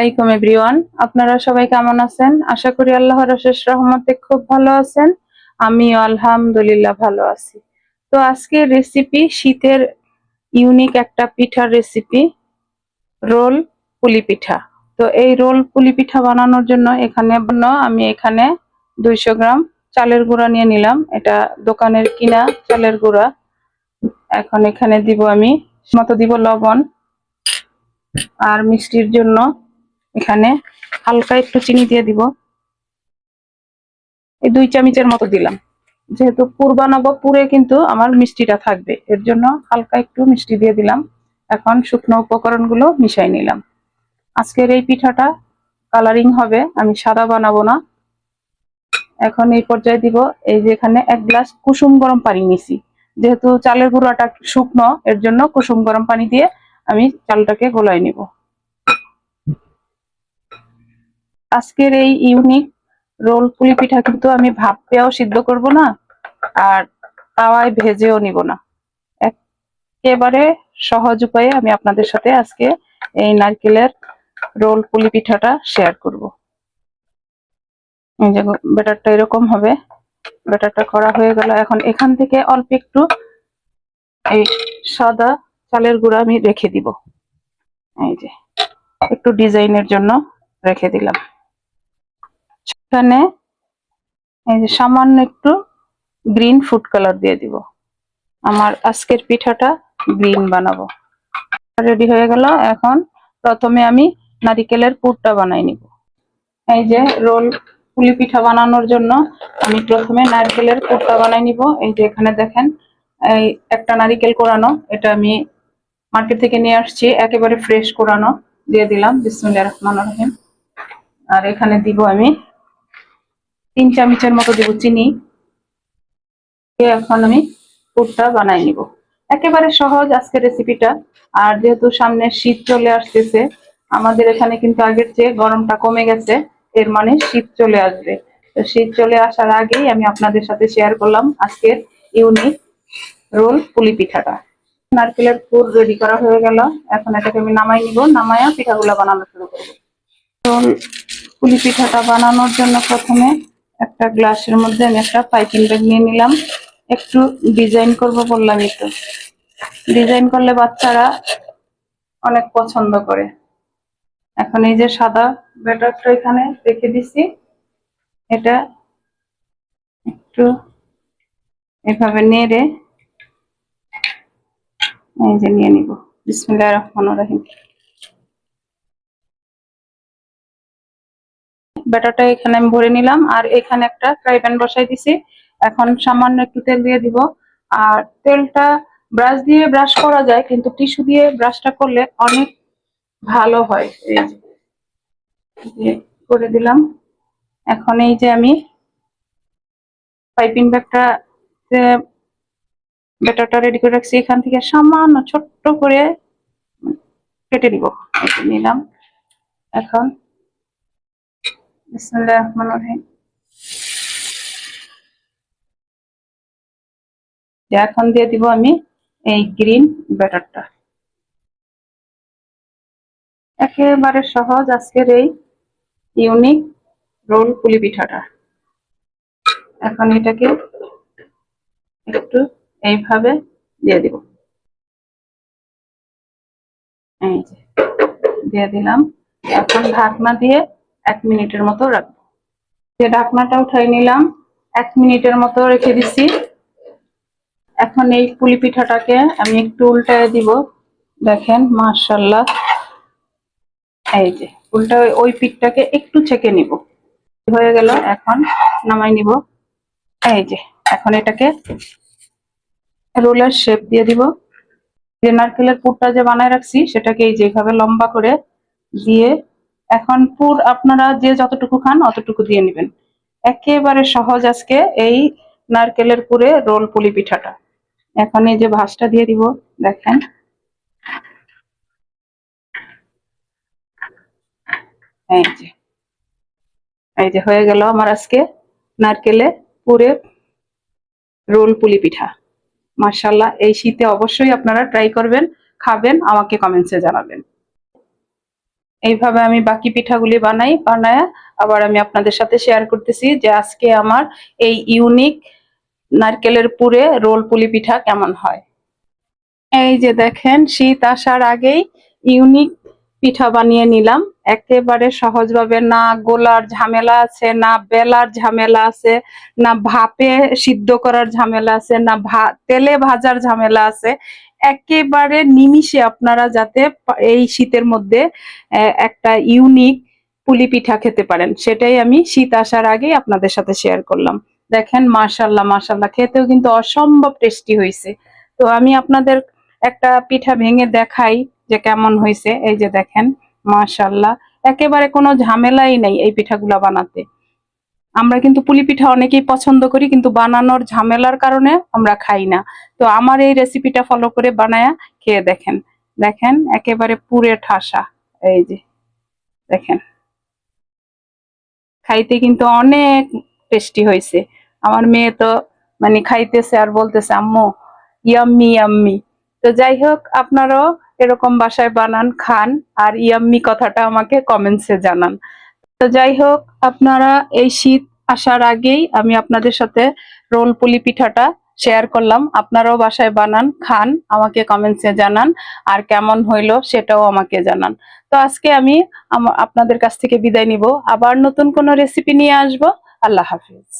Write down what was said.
আলাইকুম, এভরিওয়ান। আপনারা সবাই কেমন আছেন? আশা করি আল্লাহর অশেষ রহমতে খুব ভালো আছেন। আমিও আলহামদুলিল্লাহ ভালো আছি। তো আজকে রেসিপি শীতের ইউনিক একটা পিঠার রেসিপি রোল পুলি পিঠা। তো এই রোল পুলি পিঠা বানানোর জন্য এখানে আমি এখানে দুইশো গ্রাম চালের গুঁড়া নিয়ে নিলাম। এটা দোকানের কিনা চালের গুঁড়া। এখন এখানে দিব আমি, মতো দিব লবণ আর মিষ্টির জন্য এখানে হালকা একটু চিনি দিয়ে দিব। এই দুই চামচের মতো দিলাম। যেহেতু পুর বানাবো পুরে কিন্তু আমার মিষ্টিটা থাকবে, এর জন্য হালকা একটু মিষ্টি দিয়ে দিলাম। এখন শুকনো উপকরণগুলো মিশাই নিলাম। আজকের এই পিঠাটা কালারিং হবে, আমি সাদা বানাবো না। এখন এই পর্যায়ে দিব, এই যে এখানে এক গ্লাস কুসুম গরম পানি নিছি। যেহেতু চালের গুঁড়াটা শুকনো, এর জন্য কুসুম গরম পানি দিয়ে আমি চালটাকে গোলাই নিব। আজকের এই ইউনিক রোল পুলি পিঠা কিন্তু আমি ভাপেও সিদ্ধ করব না, আর তাওয়ায় ভেজেও নিব না। একেবারে সহজ উপায়ে আমি আপনাদের সাথে আজকে এই নারকেলের রোল পুলি পিঠাটা শেয়ার করব। এই যে ব্যাটারটা এরকম হবে, ব্যাটারটা করা হয়ে গেল। এখন এখান থেকে অল্প একটু এই সাদা চালের গুঁড়া আমি রেখে দিব। এই যে, একটু ডিজাইনের জন্য রেখে দিলাম। সেখানে এই যে সামান্য একটু গ্রিন ফুড কালার দিয়ে দিব। আমার আজকের পিঠাটা গ্রিন বানাবো। রেডি হয়ে গেল। এখন প্রথমে আমি নারিকেলের পুরটা বানাই নিব। এই যে রোল পুলি পিঠা বানানোর জন্য আমি প্রথমে নারকেলের পুরটা বানাই নিব। এই যে এখানে দেখেন, এই একটা নারিকেল কোরানো, এটা আমি মার্কেট থেকে নিয়ে আসছি। একেবারে ফ্রেশ কোরানো। দিয়ে দিলাম। বিসমুল্লাহ রহমান রহিম। আর এখানে দিব আমি তিন চামচের মতো দিব চিনি। এখন আমি পুরটা বানাই নিব। একেবারে সহজ আজকের রেসিপিটা আর যেহেতু সামনে শীত চলে আসতেছে, আমাদের এখানে কিন্তু আগের চেয়ে গরমটা কমে গেছে। এর মানে শীত চলে আসবে। তো শীত চলে আসার আগেই আমি আপনাদের সাথে শেয়ার করলাম আজকের ইউনিক রোল পুলি পিঠাটা। নারকেলের পুর রেডি করা হয়ে গেল। এখন এটাকে আমি নামাই নিব। নামায়া পিঠাগুলো বানানো শুরু করব। রোল পুলি পিঠাটা বানানোর জন্য প্রথমে একটা গ্লাসের মধ্যে আমি একটা পাইপিং ব্যাগ নিয়ে নিলাম। একটু ডিজাইন করব বললামই তো ডিজাইন করলে বাচ্চারা অনেক পছন্দ করে। এখন এই যে সাদা ব্যাটারটা এখানে রেখে দিছি। এটা একটু এভাবে নেড়ে এই যে নিয়ে নিব। বিসমিল্লাহ রহমান রহিম। ব্যাটারটা এখানে আমি ভরে নিলাম। আর এখানে একটা ফ্রাই প্যান বসাই দিছি। এখন সামান্য একটু তেল দিয়ে দিব। আর তেলটা ব্রাশ দিয়ে ব্রাশ করা যায়, কিন্তু টিস্যু দিয়ে ব্রাশটা করলে অনেক ভালো হয়। এই করে দিলাম। এখন এই যে আমি পাইপিং ব্যাগটা ব্যাটারটা রেডি করে রাখছি, এখান থেকে সামান্য ছোট্ট করে কেটে নিব। নিলাম। এখন বিসমিল্লাহির রহমানির রহিম এখন দিয়ে দিব আমি এই গ্রিন ব্যাটারটা একেবারে সহজ আজকের এই ইউনিক রোল পুলি পিঠাটা। এখন এটাকে একটু এইভাবে দিয়ে দিব। এই যে, দিয়ে দিলাম। এখন ঢাকনা দিয়ে এক মিনিটের মতো রাখব। যে ঢাকনাটা উঠাই নিলাম, এক মিনিটের মতো রেখে দিছি। এখন এই পুলি পিঠাটাকে আমি একটু উল্টায় দিব। দেখেন মার্শাল্লাহ এই যে, উল্টা ওই পিঠটাকে একটু ছেঁকে নিব। হয়ে গেল, এখন নামাই নিব। এই যে, এখন এটাকে রোলার শেপ দিয়ে দিব। যে নারকেলের পুরটা যে বানায় রাখছি, সেটাকে এই যেভাবে লম্বা করে দিয়ে এখন পুর আপনারা যে যতটুকু খান, অতটুকু দিয়ে নেবেন। একেবারে সহজ আজকে এই নারকেলের পুরে রোল পুলি পিঠাটা। এখন এই যে ভাঁজটা দিয়ে দিব, দেখেন। এই যে। এই যে হয়ে গেল আমার আজকে নারকেলে পুরে রোল পুলি পিঠা। মার্শাল্লাহ এই শীতে অবশ্যই আপনারা ট্রাই করবেন, খাবেন, আমাকে কমেন্টসে জানাবেন। এইভাবে আমি বাকি পিঠাগুলি বানাই, বানায় আবার আমি আপনাদের সাথে শেয়ার করতেছি যে আজকে আমার এই ইউনিক নারকেলের পুরে রোল পুলি পিঠা কেমন হয়। এই যে দেখেন, শীত আসার আগেই ইউনিক পিঠা বানিয়ে নিলাম। একেবারে সহজভাবে না গোলার ঝামেলা আছে, না বেলার ঝামেলা আছে, না ভাপে সিদ্ধ করার ঝামেলা আছে, না তেলে ভাজার ঝামেলা আছে। একেবারে নিমিষে আপনারা যাতে এই শীতের মধ্যে একটা ইউনিক পুলি পিঠা খেতে পারেন। সেটাই আমি শীত আসার আগেই আপনাদের সাথে শেয়ার করলাম। দেখেন মাশাল্লাহ মাশাল্লাহ খেতেও কিন্তু অসম্ভব টেস্টি হয়েছে তো আমি আপনাদের একটা পিঠা ভেঙে দেখাই যে কেমন হয়েছে এই যে দেখেন মাশাল্লাহ একেবারে কোনো ঝামেলাই নেই এই পিঠাগুলা বানাতে। আমরা কিন্তু পুলি পিঠা অনেকেই পছন্দ করি, কিন্তু বানানোর ঝামেলার কারণে আমরা খাই না। তো আমার এই রেসিপিটা ফলো করে বানায়া খেয়ে দেখেন। দেখেন, একেবারে পুরে ঠাসা। এই যে, দেখেন। খাইতে কিন্তু অনেক টেস্টি হয়েছে। আমার মেয়ে তো মানে খাইতেছে আর বলতেছে, আম্মু, ইয়াম্মি ইয়াম্মি। তো যাই হোক, আপনারাও এরকম বাসায় বানান, খান, আর ইয়াম্মি কথাটা আমাকে কমেন্টসে জানান। তো যাই হোক, আপনারা এই শীত আসার আগেই আমি আপনাদের সাথে রোল পুলি পিঠাটা শেয়ার করলাম। আপনারাও বাসায় বানান, খান, আমাকে কমেন্টসে জানান, আর কেমন হইল সেটাও আমাকে জানান। তো আজকে আমি আপনাদের কাছ থেকে বিদায় নিব। আবার নতুন কোনো রেসিপি নিয়ে আসব। আল্লাহ হাফিজ।